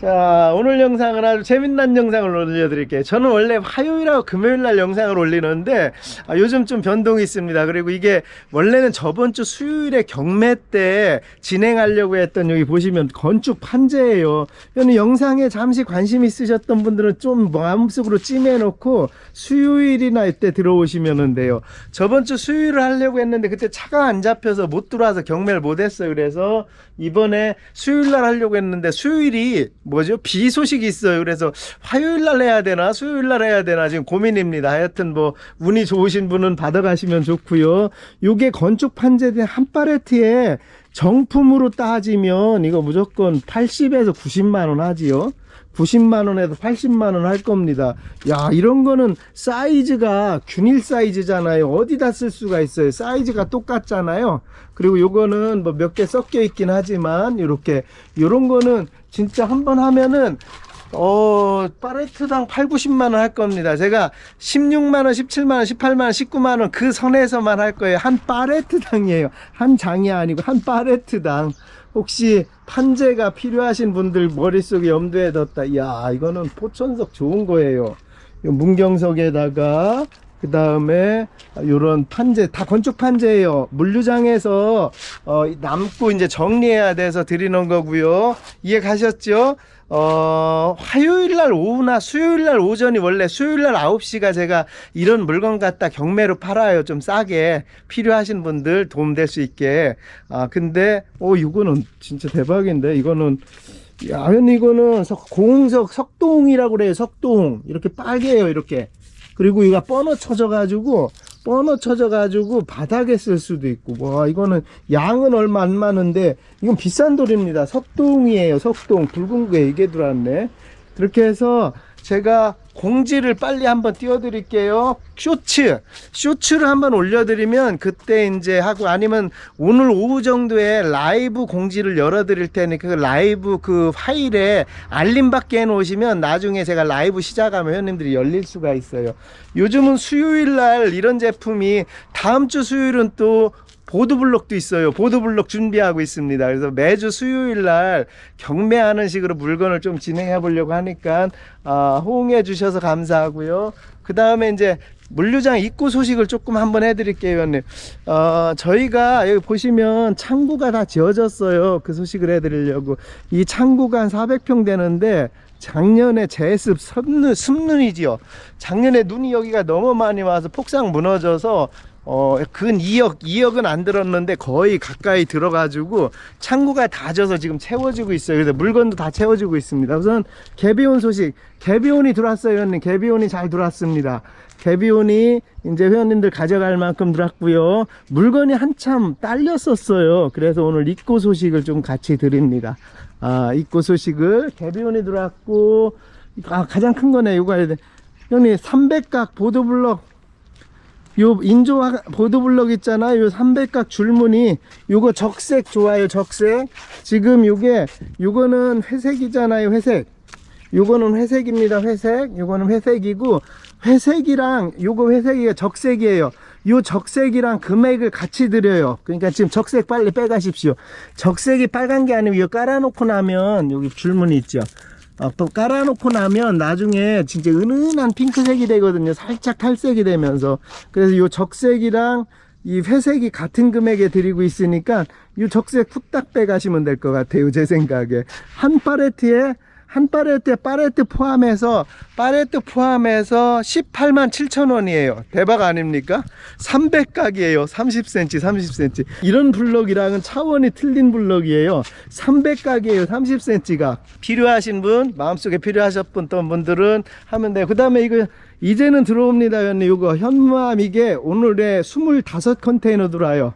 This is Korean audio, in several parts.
자 오늘 영상은 아주 재밌는 영상을 올려드릴게요. 저는 원래 화요일하고 금요일날 영상을 올리는데 아, 요즘 좀 변동이 있습니다. 그리고 이게 원래는 저번 주 수요일에 경매 때 진행하려고 했던 여기 보시면 건축 판재예요. 여기 영상에 잠시 관심 있으셨던 분들은 좀 마음속으로 찜해놓고 수요일이나 이때 들어오시면 돼요. 저번 주 수요일을 하려고 했는데 그때 차가 안 잡혀서 못 들어와서 경매를 못했어요. 그래서 이번에 수요일날 하려고 했는데 수요일이 뭐죠? 비 소식이 있어요. 그래서 화요일 날 해야 되나 수요일 날 해야 되나 지금 고민입니다. 하여튼 뭐 운이 좋으신 분은 받아가시면 좋고요. 요게 건축 판재된 한 팔레트에 정품으로 따지면 이거 무조건 80에서 90만 원 하지요. 90만 원에서 80만 원 할 겁니다. 야, 이런 거는 사이즈가 균일 사이즈잖아요. 어디다 쓸 수가 있어요. 사이즈가 똑같잖아요. 그리고 요거는 뭐 몇 개 섞여 있긴 하지만 요렇게 요런 거는 진짜 한번 하면은 어, 파레트당 8, 90만 원 할 겁니다. 제가 16만 원, 17만 원, 18만 원, 19만 원 그 선에서만 할 거예요. 한 파레트당이에요. 한 장이 아니고 한 파레트당. 혹시 판재가 필요하신 분들 머릿속에 염두에 뒀다. 이야, 이거는 포천석 좋은 거예요. 요 문경석에다가 그 다음에 요런 판재 다 건축 판재예요 물류장에서 어, 남고 이제 정리해야 돼서 드리는 거고요 이해 가셨죠 어, 화요일 날 오후나 수요일 날 오전이 원래 수요일 날 9시가 제가 이런 물건 갖다 경매로 팔아요. 좀 싸게 필요하신 분들 도움 될 수 있게. 아, 근데 오 이거는 진짜 대박인데 이거는 야, 이거는 석, 공석 석동이라고 그래요. 석동. 이렇게 빨개요, 이렇게. 그리고 이거 뻔어 쳐져 가지고 뻔어 쳐져 가지고 바닥에 쓸 수도 있고 와 이거는 양은 얼마 안 많은데 이건 비싼 돌입니다. 석동이에요 석동 붉은 게 이게 들어왔네. 그렇게 해서 제가 공지를 빨리 한번 띄워드릴게요. 쇼츠, 쇼츠를 한번 올려드리면 그때 이제 하고 아니면 오늘 오후 정도에 라이브 공지를 열어드릴 테니까 그 라이브 그 파일에 알림 받게 해놓으시면 나중에 제가 라이브 시작하면 회원님들이 열릴 수가 있어요. 요즘은 수요일 날 이런 제품이 다음 주 수요일은 또 보드블록도 있어요. 보드블록 준비하고 있습니다. 그래서 매주 수요일 날 경매하는 식으로 물건을 좀 진행해 보려고 하니까 아, 호응해 주셔서 감사하고요. 그 다음에 이제 물류장 입고 소식을 조금 한번 해드릴게요, 위원님. 어, 저희가 여기 보시면 창구가 다 지어졌어요. 그 소식을 해드리려고. 이 창구가 한 400평 되는데 작년에 제습 습눈, 습눈이지요. 작년에 눈이 여기가 너무 많이 와서 폭삭 무너져서 어, 근 2억, 2억은 안 들었는데 거의 가까이 들어가지고 창구가 다 져서 지금 채워지고 있어요. 그래서 물건도 다 채워지고 있습니다. 우선 개비온 소식. 개비온이 들어왔어요, 회원님. 개비온이 잘 들어왔습니다. 개비온이 이제 회원님들 가져갈 만큼 들어왔고요. 물건이 한참 딸렸었어요. 그래서 오늘 입고 소식을 좀 같이 드립니다. 아, 입고 소식을 개비온이 들어왔고, 아, 가장 큰 거네. 이거 해야 돼. 형님, 300각 보도블럭 요 인조 보드블럭 있잖아요. 요 300각 줄무늬 요거 적색 좋아요. 적색. 지금 요게 요거는 회색이잖아요. 회색. 요거는 회색입니다. 회색. 요거는 회색이고 회색이랑 요거 회색이 적색이에요. 요 적색이랑 금액을 같이 드려요. 그러니까 지금 적색 빨리 빼가십시오. 적색이 빨간 게 아니고 이거 깔아놓고 나면 여기 줄무늬 있죠. 어, 또 깔아놓고 나면 나중에 진짜 은은한 핑크색이 되거든요. 살짝 탈색이 되면서. 그래서 요 적색이랑 이 회색이 같은 금액에 드리고 있으니까 이 적색 후딱 빼가시면 될 것 같아요. 제 생각에. 한 팔레트에 한 팔레트에 팔레트 포함해서 팔레트 포함해서 18만 7천 원이에요. 대박 아닙니까? 300각이에요. 30cm, 30cm. 이런 블럭이랑은 차원이 틀린 블럭이에요. 300각이에요. 30cm가. 필요하신 분, 마음속에 필요하셨던 분들은 하면 돼요. 그 다음에 이거 이제는 들어옵니다. 회원님. 이거 현무암 이게 오늘에 25 컨테이너 들어와요.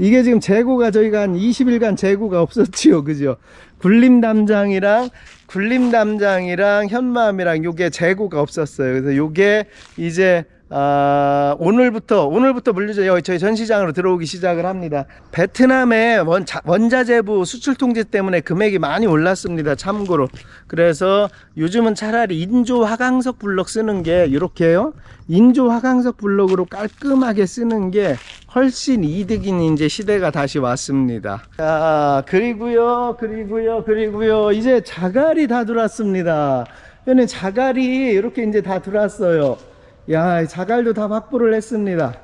이게 지금 재고가 저희가 한 20일간 재고가 없었지요. 그죠? 굴림 담장이랑 굴림 담장이랑 현마암이랑 요게 재고가 없었어요. 그래서 요게 이제 아, 오늘부터 오늘부터. 여기 저희 전시장으로 들어오기 시작을 합니다. 베트남의 원, 자, 원자재부 수출 통제 때문에 금액이 많이 올랐습니다. 참고로. 그래서 요즘은 차라리 인조 화강석 블럭 쓰는 게 이렇게요. 인조 화강석 블럭으로 깔끔하게 쓰는 게 훨씬 이득인 이제 시대가 다시 왔습니다. 자, 그리고요, 그리고요, 그리고요. 이제 자갈이 다 들어왔습니다. 얘는 자갈이 이렇게 이제 다 들어왔어요. 야, 자갈도 다 확보를 했습니다.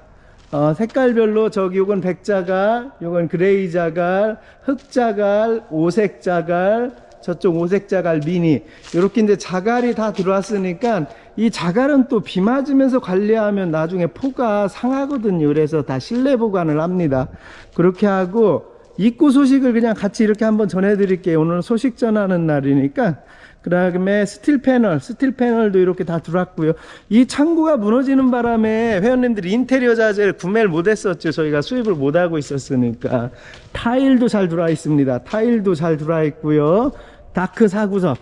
어, 색깔별로 저기 요건 백자갈, 요건 그레이 자갈, 흑자갈, 오색 자갈, 저쪽 오색 자갈 미니 이렇게 이제 자갈이 다 들어왔으니까 이 자갈은 또 비 맞으면서 관리하면 나중에 포가 상하거든요. 그래서 다 실내 보관을 합니다. 그렇게 하고 입고 소식을 그냥 같이 이렇게 한번 전해드릴게요. 오늘 소식 전하는 날이니까. 그 다음에 스틸 패널, 스틸 패널도 이렇게 다 들어왔고요. 이 창고가 무너지는 바람에 회원님들이 인테리어 자재를 구매를 못 했었죠. 저희가 수입을 못 하고 있었으니까. 타일도 잘 들어와 있습니다. 타일도 잘 들어와 있고요. 다크 사구석.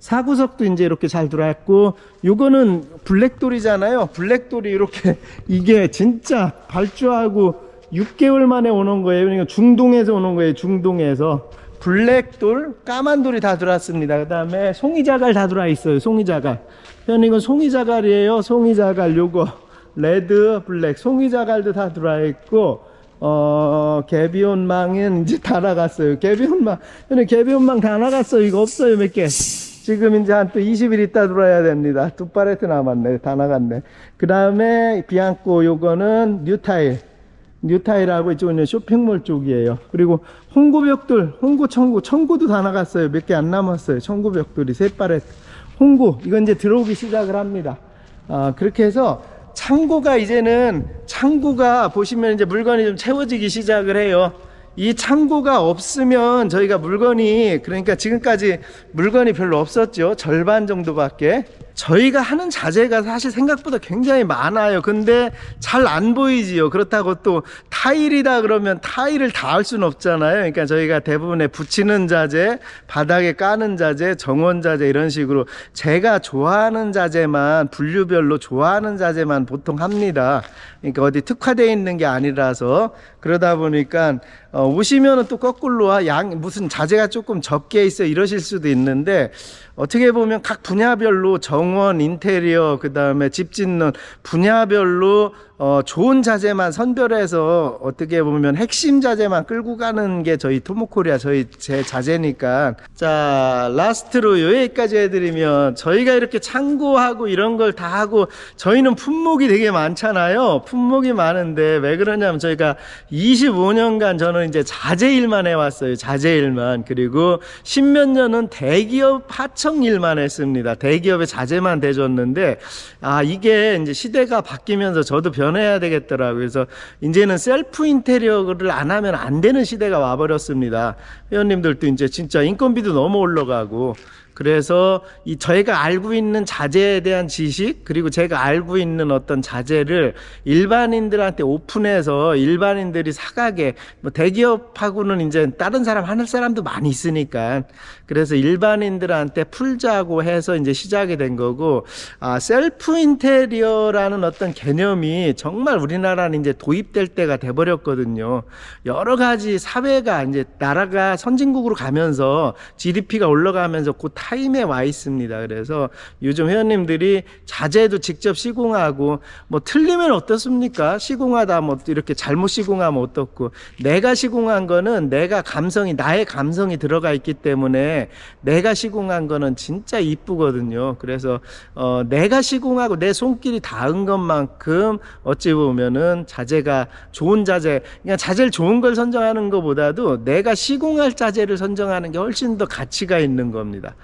사구석도 이제 이렇게 잘 들어왔고, 요거는 블랙돌이잖아요. 블랙돌이 이렇게, 이게 진짜 발주하고 6개월 만에 오는 거예요. 그러니까 중동에서 오는 거예요. 중동에서. 블랙돌, 까만 돌이 다 들어왔습니다. 그 다음에 송이자갈 다 들어와 있어요. 송이자갈. 현 이건 송이자갈이에요. 송이자갈 요거. 레드, 블랙. 송이자갈도 다 들어와 있고, 어, 개비온망은 이제 다 나갔어요. 개비온망. 근데 개비온망 다 나갔어요. 이거 없어요. 몇 개. 지금 이제 한 또 20일 있다 들어야 됩니다. 두 팔레트 남았네. 다 나갔네. 그 다음에 비앙코 요거는 뉴타일. 뉴타일하고 이쪽은 쇼핑몰 쪽이에요. 그리고 홍구벽돌, 홍구, 청구, 청구도 다 나갔어요. 몇 개 안 남았어요. 청구벽돌이 세 팔레트. 홍구, 이건 이제 들어오기 시작을 합니다. 아, 그렇게 해서 창고가 이제는 창고가 보시면 이제 물건이 좀 채워지기 시작을 해요. 이 창고가 없으면 저희가 물건이 그러니까 지금까지 물건이 별로 없었죠. 절반 정도밖에. 저희가 하는 자재가 사실 생각보다 굉장히 많아요. 근데 잘 안 보이지요. 그렇다고 또 타일이다 그러면 타일을 다 할 수는 없잖아요. 그러니까 저희가 대부분의 붙이는 자재, 바닥에 까는 자재, 정원 자재 이런 식으로 제가 좋아하는 자재만 분류별로 좋아하는 자재만 보통 합니다. 그러니까 어디 특화되어 있는 게 아니라서 그러다 보니까 어, 오시면은 또 거꾸로 와, 양 무슨 자재가 조금 적게 있어 이러실 수도 있는데 어떻게 보면 각 분야별로 정원, 인테리어, 그 다음에 집 짓는 분야별로 어, 좋은 자재만 선별해서 어떻게 보면 핵심 자재만 끌고 가는 게 저희 토모코리아 저희 제 자재니까. 자 라스트로 여기까지 해드리면 저희가 이렇게 창고하고 이런 걸 다 하고 저희는 품목이 되게 많잖아요. 품목이 많은데 왜 그러냐면 저희가 25년간 저는 이제 자재 일만 해왔어요. 자재 일만. 그리고 십몇 년은 대기업 하청 일만 했습니다. 대기업의 자재만 대줬는데 아 이게 이제 시대가 바뀌면서 저도 변 해야 되겠더라고요. 그래서 이제는 셀프 인테리어를 안 하면 안 되는 시대가 와버렸습니다. 회원님들도 이제 진짜 인건비도 너무 올라가고 그래서 이 저희가 알고 있는 자재에 대한 지식 그리고 제가 알고 있는 어떤 자재를 일반인들한테 오픈해서 일반인들이 사가게 뭐 대기업하고는 이제 다른 사람 하는 사람도 많이 있으니까 그래서 일반인들한테 풀자고 해서 이제 시작이 된 거고 아 셀프 인테리어라는 어떤 개념이 정말 우리나라는 이제 도입될 때가 돼 버렸거든요. 여러 가지 사회가 이제 나라가 선진국으로 가면서 GDP가 올라가면서 그 타임에 와 있습니다. 그래서 요즘 회원님들이 자재도 직접 시공하고 뭐 틀리면 어떻습니까? 시공하다 뭐 이렇게 잘못 시공하면 어떻고 내가 시공한 거는 내가 감성이 나의 감성이 들어가 있기 때문에 내가 시공한 거는 진짜 이쁘거든요. 그래서 어 내가 시공하고 내 손길이 닿은 것만큼 어찌 보면은 자재가 좋은 자재 그냥 자재를 좋은 걸 선정하는 것보다도 내가 시공할 자재를 선정하는 게 훨씬 더 가치가 있는 겁니다.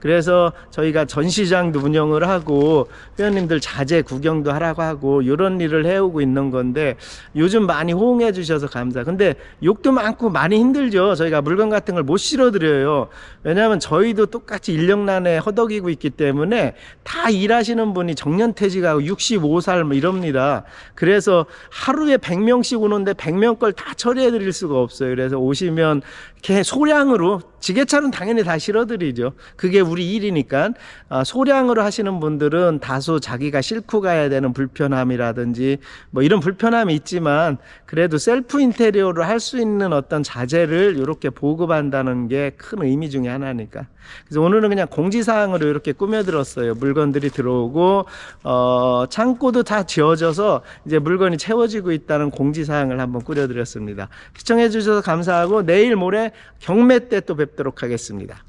그래서 저희가 전시장도 운영을 하고 회원님들 자재 구경도 하라고 하고 이런 일을 해오고 있는 건데 요즘 많이 호응해 주셔서 감사. 근데 욕도 많고 많이 힘들죠. 저희가 물건 같은 걸 못 실어 드려요. 왜냐하면 저희도 똑같이 인력난에 허덕이고 있기 때문에 다 일하시는 분이 정년퇴직하고 65살 뭐 이럽니다. 그래서 하루에 100명씩 오는데 100명 걸 다 처리해 드릴 수가 없어요. 그래서 오시면 개 소량으로 지게차는 당연히 다 실어 드리죠. 그게 우리 일이니까 아, 소량으로 하시는 분들은 다소 자기가 싣고 가야 되는 불편함이라든지 뭐 이런 불편함이 있지만 그래도 셀프 인테리어로 할 수 있는 어떤 자재를 이렇게 보급한다는 게 큰 의미 중에 하나니까. 그래서 오늘은 그냥 공지사항으로 이렇게 꾸며들었어요. 물건들이 들어오고 어, 창고도 다 지어져서 이제 물건이 채워지고 있다는 공지사항을 한번 꾸려드렸습니다. 시청해 주셔서 감사하고 내일 모레 경매 때 또 뵙도록 하겠습니다.